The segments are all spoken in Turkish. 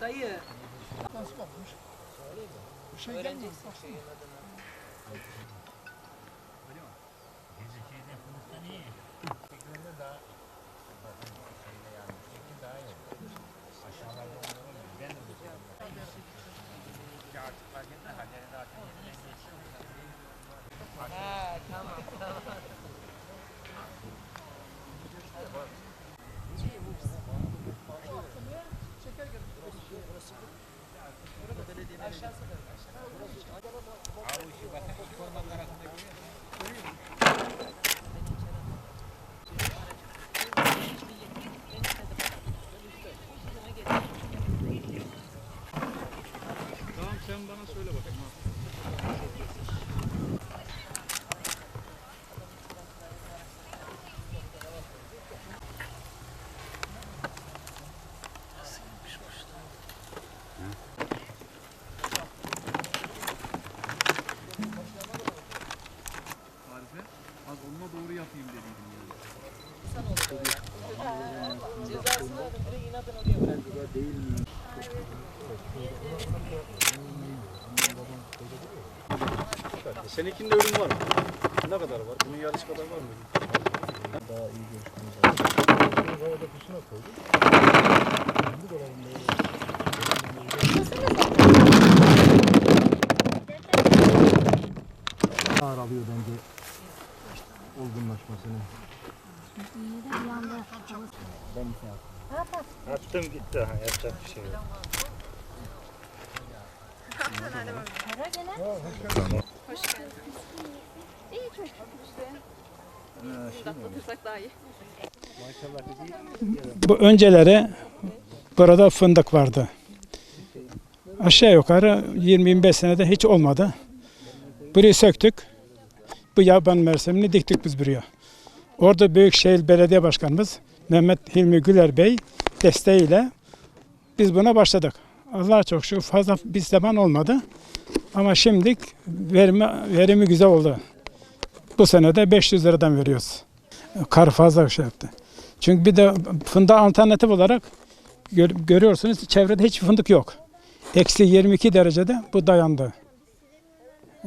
Dayı. Nasıl kalkmış? Bir şey gelmez. baksana. Ha tamam tamam. Avrupa Batı Kormanlar arasında görüyorsunuz. Seninkinde ürün var mı? Ne kadar var? Bunun yarısı kadar var mı? Daha iyi görüşmemiz lazım. Havada kuşuna koyduk. Kendi dolabında Ağır alıyor bence olgunlaşmasını. Ben şey yaptım. Attım gitti ha yapacak bir şey yok. Bu önceleri burada fındık vardı. Aşağı yukarı 20-25 senede hiç olmadı. Burayı söktük. Bu yaban mersemini diktik biz buraya. Orada Büyükşehir Belediye Başkanımız Mehmet Hilmi Güler Bey desteğiyle biz buna başladık. Allah çok şükür fazla bir zaman olmadı. Ama şimdi verimi, verimi güzel oldu. Bu sene de 500 liradan veriyoruz. Kar fazla şey yaptı. Çünkü bir de fındığa alternatif olarak gör- görüyorsunuz çevrede hiç fındık yok. Eksi 22 derecede bu dayandı.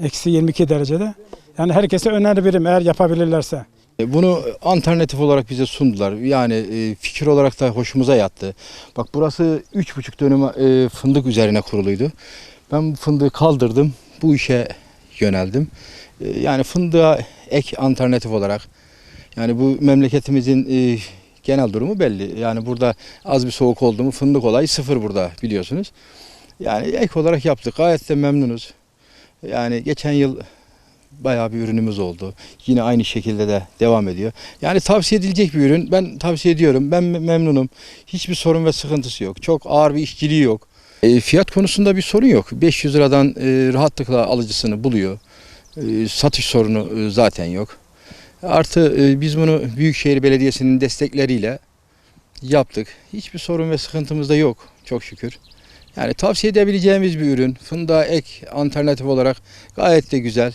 Eksi 22 derecede. Yani herkese öneririm eğer yapabilirlerse. E, Bunu alternatif olarak bize sundular. Yani e, fikir olarak da hoşumuza yattı. Bak burası 3,5 dönüm e, fındık üzerine kuruluydu. Ben bu fındığı kaldırdım. Bu işe yöneldim. Yani fındığa ek alternatif olarak yani bu memleketimizin genel durumu belli. Yani burada az bir soğuk oldu mu fındık olayı sıfır burada biliyorsunuz. Yani ek olarak yaptık. Gayet de memnunuz. Yani geçen yıl bayağı bir ürünümüz oldu. Yine aynı şekilde de devam ediyor. Yani tavsiye edilecek bir ürün. Ben tavsiye ediyorum. Ben me- memnunum. Hiçbir sorun ve sıkıntısı yok. Çok ağır bir işçiliği yok. E, fiyat konusunda bir sorun yok. 500 liradan e, rahatlıkla alıcısını buluyor. E, satış sorunu e, zaten yok. Artı e, biz bunu Büyükşehir Belediyesi'nin destekleriyle yaptık. Hiçbir sorun ve sıkıntımız da yok çok şükür. Yani tavsiye edebileceğimiz bir ürün. Fındığa ek alternatif olarak gayet de güzel.